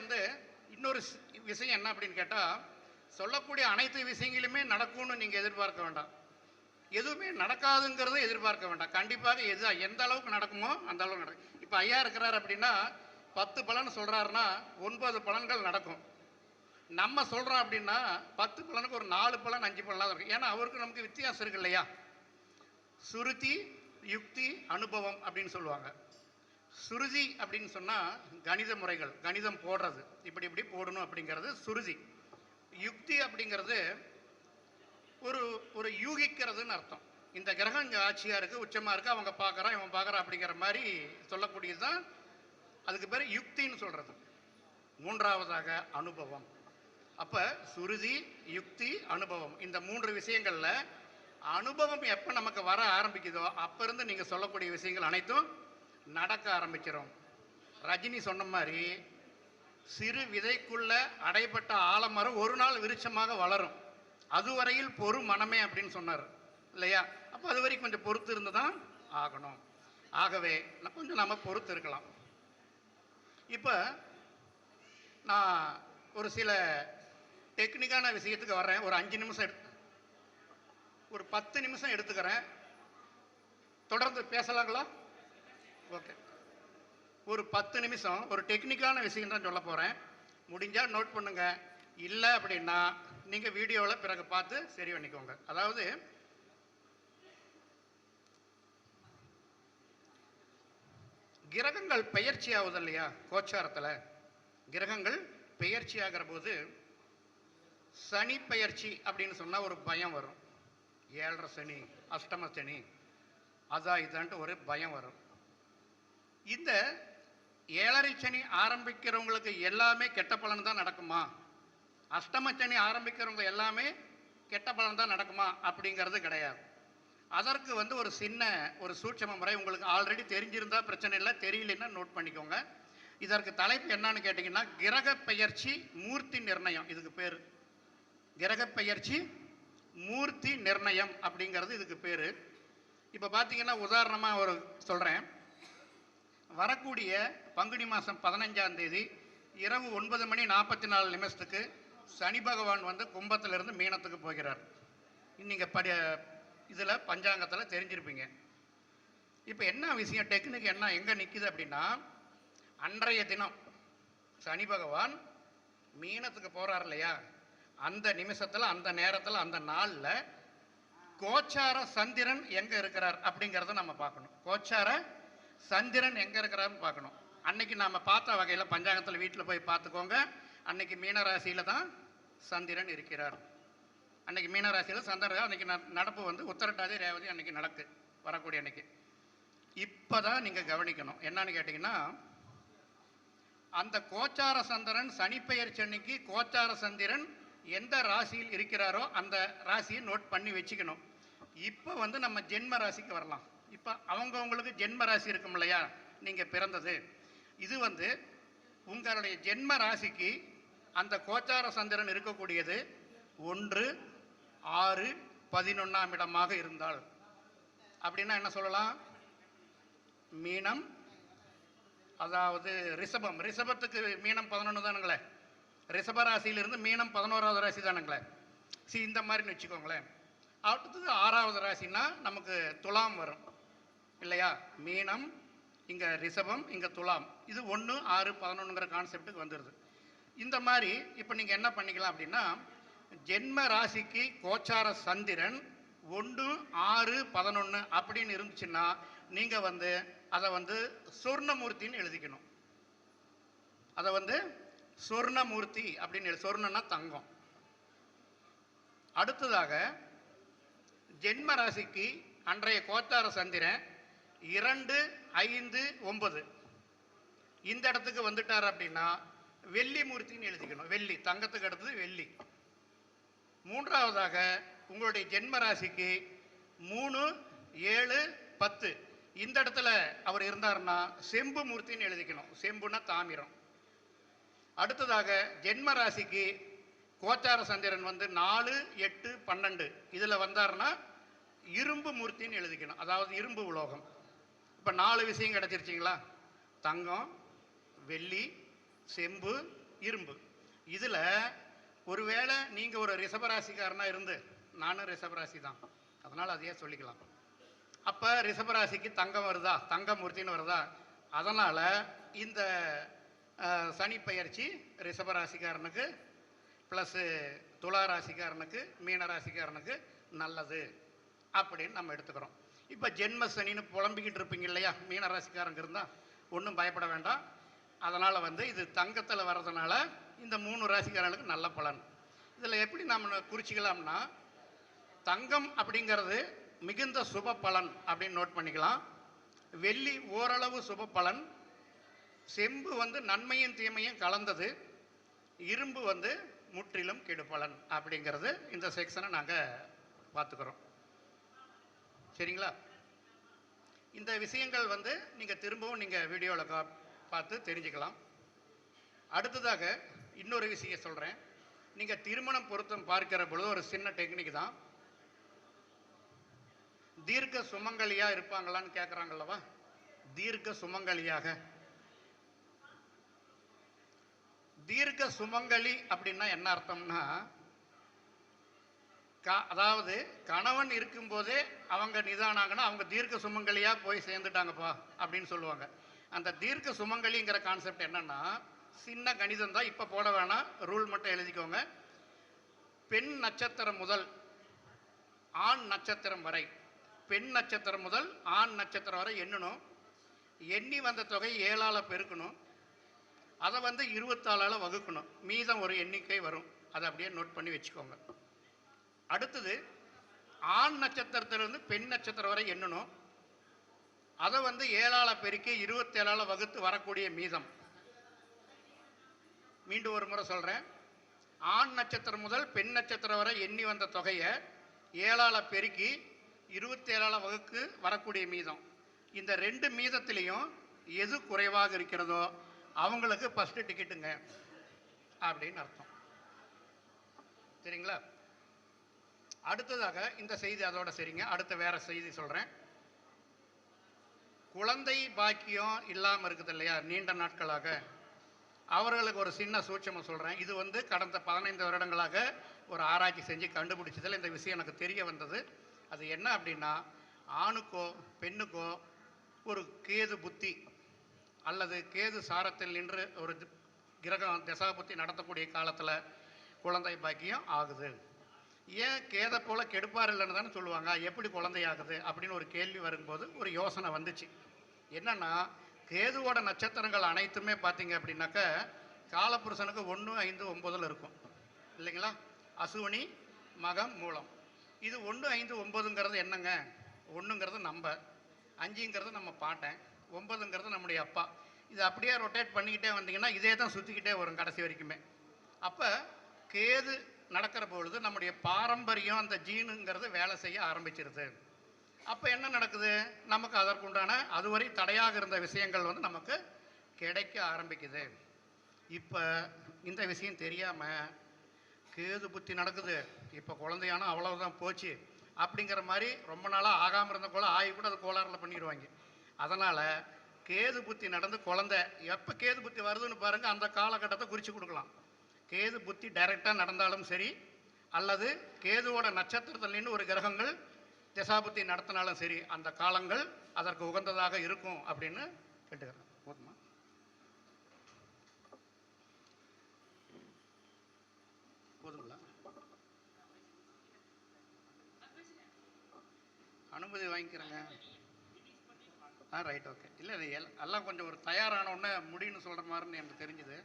வந்து இன்னொரு விஷயம் என்ன அப்படின்னு கேட்டால் சொல்லக்கூடிய அனைத்து விஷயங்களுமே நடக்கும்னு நீங்கள் எதிர்பார்க்க வேண்டாம். எதுவுமே நடக்காதுங்கிறத எதிர்பார்க்க வேண்டாம். கண்டிப்பாக எது எந்த அளவுக்கு நடக்குமோ அந்த அளவுக்கு நடக்கும். இப்போ ஐயா இருக்கிறார் அப்படின்னா பத்து பலன் சொல்கிறாருன்னா ஒன்பது பலன்கள் நடக்கும். நம்ம சொல்கிறோம் அப்படின்னா பத்து பலனுக்கு ஒரு நாலு பலன் அஞ்சு பலனாக இருக்கும். ஏன்னா அவருக்கு நமக்கு வித்தியாசம் இருக்கு இல்லையா? சுருதி யுக்தி அனுபவம் அப்படின்னு சொல்லுவாங்க. சுருதி அப்படின்னு சொன்னால் கணித முறைகள் கணிதம் போடுறது. இப்படி இப்படி போடணும் அப்படிங்கிறது சுருதி. யுக்தி அப்படிங்கிறது ஒரு ஒரு யூகிக்கிறதுன்னு அர்த்தம். இந்த கிரகம் இங்கே ஆட்சியாக இருக்குது உச்சமாக இருக்குது அவங்க பார்க்குறான் இவன் பார்க்குறான் அப்படிங்கிற மாதிரி சொல்லக்கூடியது தான் அதுக்கு பேர் யுக்தின்னு சொல்கிறது மூன்றாவதாக அனுபவம். அப்போ சுருதி யுக்தி அனுபவம். இந்த மூன்று விஷயங்களில் அனுபவம் எப்போ நமக்கு வர ஆரம்பிக்குதோ அப்போ இருந்து நீங்கள் சொல்லக்கூடிய விஷயங்கள் அனைத்தும் நடக்க ஆரம்பிச்சிடும் ரஜினி சொன்ன மாதிரி சிறு விதைக்குள்ள அடைப்பட்ட ஆலமரம் ஒரு நாள் விருட்சமாக வளரும். அதுவரையில் பொறு மனமே அப்படின்னு சொன்னார். இல்லையா? அப்போ அது வரைக்கும் கொஞ்சம் பொறுத்து இருந்து தான் ஆகணும். ஆகவே கொஞ்சம் நம்ம பொறுத்து இருக்கலாம். இப்போ நான் ஒரு சில டெக்னிக்கான விஷயத்துக்கு வர்றேன். ஒரு அஞ்சு நிமிஷம் எடுத்து ஒரு பத்து நிமிஷம் எடுத்துக்கிறேன். தொடர்ந்து பேசலாங்களா? ஓகே ஒரு பத்து நிமிஷம் ஒரு டெக்னிக்கான விஷயம் தான் சொல்ல போகிறேன் முடிஞ்சால் நோட் பண்ணுங்க. இல்லை அப்படின்னா நீங்கள் வீடியோவில் பிறகு பார்த்து சரி பண்ணிக்கோங்க. அதாவது கிரகங்கள் பெயர்ச்சி ஆகுது இல்லையா? கோச்சாரத்தில். கிரகங்கள் பெயர்ச்சி ஆகிற போது சனி பெயர்ச்சி அப்படின்னு சொன்னால் ஒரு பயம் வரும். ஏழரை சனி அஷ்டம சனி. அதான் இதான்ட்டு ஒரு பயம் வரும். இந்த ஏழரை சனி ஆரம்பிக்கிறவங்களுக்கு எல்லாமே கெட்ட பலன் தான் நடக்குமா? அஷ்டம சனி ஆரம்பிக்கிறவங்க எல்லாமே கெட்ட பலன் தான் நடக்குமா? அப்படிங்கிறது கிடையாது. அதற்கு வந்து ஒரு சின்ன ஒரு சூட்சம முறை உங்களுக்கு ஆல்ரெடி தெரிஞ்சிருந்தா பிரச்சனை இல்லை தெரியலன்னா நோட் பண்ணிக்கோங்க. இதற்கு தலைப்பு என்னன்னு கேட்டிங்கன்னா கிரக பெயர்ச்சி மூர்த்தி நிர்ணயம். இதுக்கு பேர். கிரக பெயர்ச்சி மூர்த்தி நிர்ணயம் அப்படிங்கிறது இதுக்கு பேர். இப்போ பார்த்தீங்கன்னா உதாரணமாக ஒரு சொல்கிறேன் வரக்கூடிய பங்குனி மாதம் பதினஞ்சாம் தேதி இரவு ஒன்பது மணி நாற்பத்தி நாலு நிமிஷத்துக்கு சனி பகவான் வந்து கும்பத்திலிருந்து மீனத்துக்கு போகிறார். நீங்கள் படி இதில் பஞ்சாங்கத்தில் தெரிஞ்சிருப்பீங்க. இப்போ என்ன விஷயம் டெக்னிக் என்ன எங்கே நிற்கிது அப்படின்னா அன்றைய தினம் சனி பகவான் மீனத்துக்கு போகிறார் இல்லையா? அந்த நிமிஷத்தில் அந்த நேரத்தில் அந்த நாளில் கோச்சார சந்திரன் எங்கே இருக்கிறார் அப்படிங்கிறத நம்ம பார்க்கணும். கோச்சார சந்திரன் எங்கே இருக்கிறாருன்னு பார்க்கணும். அன்னைக்கு நாம் பார்த்த வகையில் பஞ்சாங்கத்தில் வீட்டில் போய் பார்த்துக்கோங்க. அன்னைக்கு மீனராசியில் தான் சந்திரன் இருக்கிறார். அன்னைக்கு மீனராசியில் சந்திரன் அன்னைக்கு ந- நடப்பு வந்து உத்தரட்டாதி ரேவதி அன்னைக்கு நடக்கு வரக்கூடிய அன்னைக்கு. இப்போ தான் நீங்கள் கவனிக்கணும். என்னன்னு கேட்டிங்கன்னா அந்த கோச்சார சந்திரன் சனிப்பெயர்ச்சி அன்னைக்கு கோச்சார சந்திரன் எந்த ராசியில் இருக்கிறாரோ அந்த ராசியை நோட் பண்ணி வச்சுக்கணும். இப்போ வந்து நம்ம ஜென்ம ராசிக்கு வரலாம். இப்போ அவங்கவுங்களுக்கு ஜென்ம ராசி இருக்கும் இல்லையா? நீங்கள் பிறந்தது. இது வந்து உங்களுடைய ஜென்ம ராசிக்கு அந்த கோச்சார சந்திரன் இருக்கக்கூடியது ஒன்று ஆறு பதினொன்றாம் இடமாக இருந்தால். அப்படின்னா என்ன சொல்லலாம்? மீனம் அதாவது ரிஷபம். ரிஷபத்துக்கு மீனம் பதினொன்று தானுங்களே. ரிஷபராசியிலிருந்து மீனம் பதினோராவது ராசி தானுங்களே. சி இந்த மாதிரின்னு வச்சுக்கோங்களேன். அடுத்தது ஆறாவது ராசின்னா நமக்கு துலாம் வரும். இல்லையா? மீனம் இங்கே ரிஷபம் இங்கே துலாம். இது ஒன்று ஆறு பதினொன்றுங்கிற கான்செப்ட்டுக்கு வந்துடுது இந்த மாதிரி இப்போ நீங்கள் என்ன பண்ணிக்கலாம் அப்படின்னா ஜென்ம ராசிக்கு கோச்சார சந்திரன் ஒன்று ஆறு பதினொன்று அப்படின்னு இருந்துச்சுன்னா நீங்கள் வந்து அதை வந்து சொர்ணமூர்த்தின்னு எழுதிக்கணும். அதை வந்து சொர்ணமூர்த்தி அப்படின்னு சொர்ணன்னா தங்கம். அடுத்ததாக ஜென்ம ராசிக்கு அன்றைய கோச்சார சந்திரன் இரண்டு ஐந்து ஒன்பது. இந்த இடத்துக்கு வந்துட்டார் அப்படின்னா வெள்ளி மூர்த்தின்னு எழுதிக்கணும். வெள்ளி. தங்கத்துக்கு அடுத்தது வெள்ளி. மூன்றாவதாக உங்களுடைய ஜென்ம ராசிக்கு மூணு ஏழு பத்து. இந்த இடத்துல அவர் இருந்தாருன்னா செம்பு மூர்த்தின்னு எழுதிக்கணும். செம்புனா தாமிரம். அடுத்ததாக ஜென்ம ராசிக்கு கோச்சார சந்திரன் வந்து நாலு எட்டு பன்னெண்டு. இதில் வந்தாருன்னா இரும்பு மூர்த்தின்னு எழுதிக்கணும். அதாவது இரும்பு உலோகம். இப்போ நாலு விஷயம் கிடச்சிருச்சிங்களா? தங்கம் வெள்ளி செம்பு இரும்பு. இதில் ஒருவேளை நீங்கள் ஒரு ரிஷபராசிக்காரனா இருந்து நானும் ரிஷபராசி தான் அதனால் அதையே சொல்லிக்கலாம். அப்போ ரிஷபராசிக்கு தங்கம் வருதா? தங்கமூர்த்தின்னு வருதா? அதனால் இந்த சனி பயிற்சி ரிஷபராசிக்காரனுக்கு ப்ளஸ்ஸு துலா ராசிக்காரனுக்கு மீன ராசிக்காரனுக்கு நல்லது. அப்படின்னு நம்ம எடுத்துக்கிறோம். இப்போ ஜென்ம சனின்னு புலம்பிக்கிட்டு இருப்பீங்க இல்லையா? மீனராசிக்காரங்க இருந்தால் ஒன்றும் பயப்பட வேண்டாம். அதனால் வந்து இது தங்கத்தில் வர்றதுனால இந்த மூணு ராசிக்காரர்களுக்கு நல்ல பலன். இதில் எப்படி நம்ம குறிச்சிக்கலாம்னா தங்கம் அப்படிங்கிறது மிகுந்த சுப பலன் அப்படின்னு நோட் பண்ணிக்கலாம். வெள்ளி ஓரளவு சுப பலன். செம்பு வந்து நன்மையும் தீமையும் கலந்தது. இரும்பு வந்து முற்றிலும் கெடுபலன் அப்படிங்கிறது இந்த செக்ஷனை நாங்கள் பார்த்துக்கிறோம். சரிங்களா? இந்த விஷயங்கள் வந்து நீங்கள் திரும்பவும் நீங்கள் வீடியோவில் கா பார்த்து தெரிஞ்சுக்கலாம். அடுத்ததாக இன்னொரு விஷயம் சொல்கிறேன் நீங்கள் திருமணம் பொருத்தம் பார்க்கிற பொழுது ஒரு சின்ன டெக்னிக் தான். தீர்க்க சுமங்கலியாக இருப்பாங்களான்னு கேட்குறாங்கல்லவா தீர்க்க சுமங்கலியாக. தீர்க்க சுமங்கலி அப்படின்னா என்ன அர்த்தம்னா கா அதாவது கணவன் இருக்கும்போதே அவங்க நிதானாங்கன்னா அவங்க தீர்க்க சுமங்கலியாக போய் சேர்ந்துட்டாங்கப்பா அப்படின்னு சொல்லுவாங்க. அந்த தீர்க்க சுமங்கலிங்கிற கான்செப்ட் என்னன்னா சின்ன கணிதம் தான் இப்போ போட வேணாம் ரூல் மட்டும் எழுதிக்கோங்க. பெண் நட்சத்திரம் முதல் ஆண் நட்சத்திரம் வரை பெண் நட்சத்திரம் முதல் ஆண் நட்சத்திரம் வரை எண்ணணும். எண்ணி வந்த தொகை ஏழால் பெருக்கணும். அதை வந்து இருபத்தாலால் வகுக்கணும். மீதம் ஒரு எண்ணிக்கை வரும். அதை அப்படியே நோட் பண்ணி வச்சுக்கோங்க. அடுத்தது ஆண் நட்சத்திரத்திலிருந்து பெண் நட்சத்திரம் வரை எண்ணணும். அதை வந்து ஏழால பெருக்கி இருபத்தேழால வகுத்து வரக்கூடிய மீதம். மீண்டும் ஒரு முறை சொல்கிறேன் ஆண் நட்சத்திரம் முதல் பெண் நட்சத்திரம் வரை எண்ணி வந்த தொகையை ஏழால பெருக்கி இருபத்தேழால வகுக்கு வரக்கூடிய மீதம். இந்த ரெண்டு மீதத்திலையும் எது குறைவாக இருக்கிறதோ அவங்களுக்கு ஃபஸ்ட்டு டிக்கெட்டுங்க அப்படின்னு அர்த்தம். சரிங்களா? அடுத்ததாக இந்த செய்தி அதோட சரிங்க. அடுத்த வேற செய்தி சொல்கிறேன் குழந்தை பாக்கியம் இல்லாமல் இருக்குது இல்லையா? நீண்ட நாட்களாக. அவர்களுக்கு ஒரு சின்ன சூட்சமம் சொல்கிறேன் இது வந்து கடந்த பதினைந்து வருடங்களாக ஒரு ஆராய்ச்சி செஞ்சு கண்டுபிடிச்சதில் இந்த விஷயம் எனக்கு தெரிய வந்தது. அது என்ன அப்படின்னா ஆணுக்கோ பெண்ணுக்கோ ஒரு கேது புத்தி அல்லது கேது சாரத்தில் நின்று ஒரு கிரகம் தசாபுத்தி நடத்தக்கூடிய காலத்தில் குழந்தை பாக்கியம் ஆகுது. ஏன் கேதை போல கெடுப்பார் இல்லைன்னு தானே சொல்லுவாங்க. எப்படி குழந்தையாகுது அப்படின்னு ஒரு கேள்வி வரும்போது ஒரு யோசனை வந்துச்சு. என்னன்னா கேதுவோட நட்சத்திரங்கள் அனைத்துமே பார்த்தீங்க அப்படின்னாக்க காலப்புருஷனுக்கு ஒன்று ஐந்து ஒம்பதில் இருக்கும். இல்லைங்களா? அசுவனி மகம் மூலம். இது ஒன்று ஐந்து ஒம்பதுங்கிறது என்னங்க? ஒன்றுங்கிறது நம்ம. அஞ்சுங்கிறது நம்ம பாட்டேன் ஒன்பதுங்கிறது நம்முடைய அப்பா. இது அப்படியே ரொட்டேட் பண்ணிக்கிட்டே வந்தீங்கன்னா இதே தான் சுற்றிக்கிட்டே வரும் கடைசி வரைக்குமே. அப்போ கேது நடக்கிற பொழுது நம்முடைய பாரம்பரியம் அந்த ஜீனுங்கிறது வேலை செய்ய ஆரம்பிச்சிருது. அப்போ என்ன நடக்குது? நமக்கு அதற்குண்டான அதுவரை தடையாக இருந்த விஷயங்கள் வந்து நமக்கு கிடைக்க ஆரம்பிக்குது. இப்போ இந்த விஷயம் தெரியாமல் கேது புத்தி நடக்குது. இப்போ குழந்தையானா அவ்வளவுதான் போச்சு அப்படிங்கிற மாதிரி ரொம்ப நாளாக ஆகாமல் இருந்த கூட ஆகி கூட அது கோளாறுல பண்ணிடுவாங்க. அதனால் கேது புத்தி நடந்து குழந்தை எப்போ கேது புத்தி வருதுன்னு பாருங்கள் அந்த காலகட்டத்தை குறித்து கொடுக்கலாம். கேது புத்தி டைரெக்டாக நடந்தாலும் சரி அல்லது கேதுவோட நட்சத்திரத்தில் நின்று ஒரு கிரகங்கள் திசாபுத்தி நடத்தினாலும் சரி அந்த காலங்கள் அதற்கு உகந்ததாக இருக்கும் அப்படின்னு கேட்டுக்கிறேன் போதுமா? போதுங்களா? அனுமதி வாங்கிக்கிறேங்க. ஆ ரைட் ஓகே இல்லை எல்லாம் கொஞ்சம் ஒரு தயாரான உடனே முடின்னு சொல்கிற மாதிரின்னு எனக்கு தெரிஞ்சுது.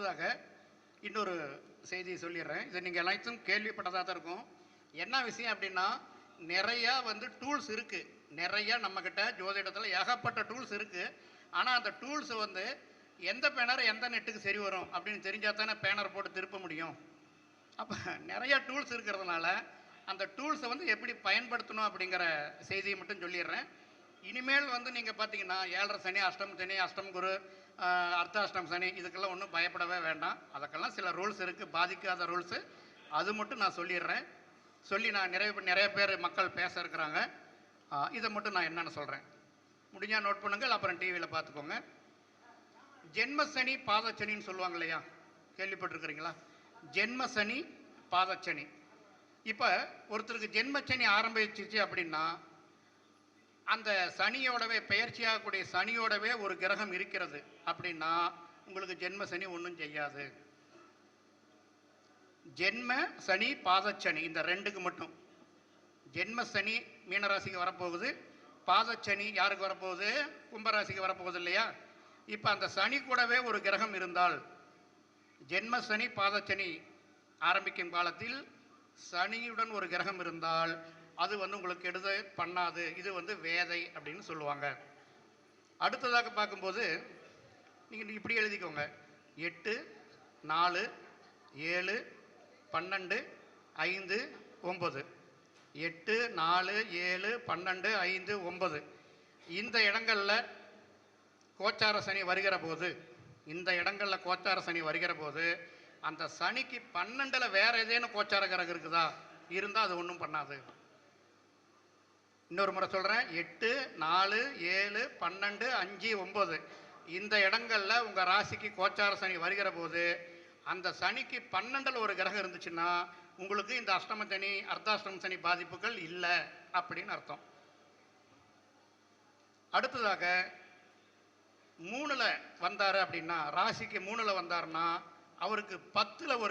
அடுத்ததாக இன்னொரு செய்தியை சொல்லிடுறேன். இதை நீங்கள் அனைத்தும் கேள்விப்பட்டதாக தான் இருக்கும். என்ன விஷயம் அப்படின்னா நிறையா வந்து டூல்ஸ் இருக்குது நிறையா நம்மக்கிட்ட ஜோதிடத்தில் ஏகப்பட்ட டூல்ஸ் இருக்குது ஆனால் அந்த டூல்ஸ் வந்து எந்த பேனர் எந்த நெட்டுக்கு சரி வரும் அப்படின்னு தெரிஞ்சால் தானே பேனர் போட்டு திருப்ப முடியும். அப்போ நிறையா டூல்ஸ் இருக்கிறதுனால அந்த டூல்ஸை வந்து எப்படி பயன்படுத்தணும் அப்படிங்கிற செய்தியை மட்டும் சொல்லிடுறேன். இனிமேல் வந்து நீங்கள் பார்த்தீங்கன்னா ஏழரை சனி அஷ்டம் சனி அஷ்டம் குரு ஆஹ், அர்த்தாஷ்டம் சனி இதுக்கெல்லாம் ஒன்றும் பயப்படவே வேண்டாம். அதுக்கெல்லாம் சில ரூல்ஸ் இருக்குது பாதிக்காத ரூல்ஸு. அது மட்டும் நான் சொல்லிடுறேன். சொல்லி நான் நிறைய பேர் நிறைய பேர் மக்கள் பேச இருக்கிறாங்க. இதை மட்டும் நான் என்னென்னு சொல்கிறேன் முடிஞ்சால் நோட் பண்ணுங்கள் அப்புறம் டிவியில் பார்த்துக்கோங்க. ஜென்மசனி பாதச்சனின்னு சொல்லுவாங்க இல்லையா? கேள்விப்பட்டிருக்கிறீங்களா? ஜென்மசனி பாதச்சனி இப்போ ஒருத்தருக்கு ஜென்மச்சனி ஆரம்பிச்சிச்சு அப்படின்னா அந்த சனியோடவே பெயர்ச்சியாகக்கூடிய சனியோடவே ஒரு கிரகம் இருக்கிறது. அப்படின்னா உங்களுக்கு ஜென்ம சனி ஒன்றும் செய்யாது. ஜென்ம சனி பாதச்சனி இந்த ரெண்டுக்கு மட்டும். ஜென்ம சனி மீனராசிக்கு வரப்போகுது பாதச்சனி யாருக்கு வரப்போகுது? கும்பராசிக்கு வரப்போகுது இல்லையா? இப்போ அந்த சனி கூடவே ஒரு கிரகம் இருந்தால் ஜென்ம சனி பாதச்சனி ஆரம்பிக்கும் காலத்தில் சனியுடன் ஒரு கிரகம் இருந்தால் அது வந்து உங்களுக்கு கெடுத பண்ணாது. இது வந்து வேதை அப்படின்னு சொல்லுவாங்க. அடுத்ததாக பார்க்கும்போது நீங்கள் இப்படி எழுதிக்கோங்க. எட்டு நாலு ஏழு பன்னெண்டு ஐந்து ஒம்பது எட்டு நாலு ஏழு பன்னெண்டு ஐந்து ஒம்பது இந்த இடங்களில் கோச்சார சனி வருகிற போது இந்த இடங்களில் கோச்சார சனி வருகிற போது அந்த சனிக்கு பன்னெண்டில் வேறு ஏதேனும் கோச்சார கிரகம் இருக்குதா? இருந்தால் அது ஒன்றும் பண்ணாது. இன்னொரு முறை சொல்கிறேன் எட்டு நாலு ஏழு பன்னெண்டு அஞ்சு ஒம்பது இந்த இடங்களில் உங்கள் ராசிக்கு கோச்சார சனி வருகிற போது அந்த சனிக்கு பன்னெண்டில் ஒரு கிரகம் இருந்துச்சுன்னா உங்களுக்கு இந்த அஷ்டம சனி அர்த்தாஷ்டம சனி பாதிப்புகள் இல்லை அப்படின்னு அர்த்தம். அடுத்ததாக மூணுல வந்தார் அப்படின்னா ராசிக்கு மூணில் வந்தாருன்னா அவருக்கு பத்துல ஒரு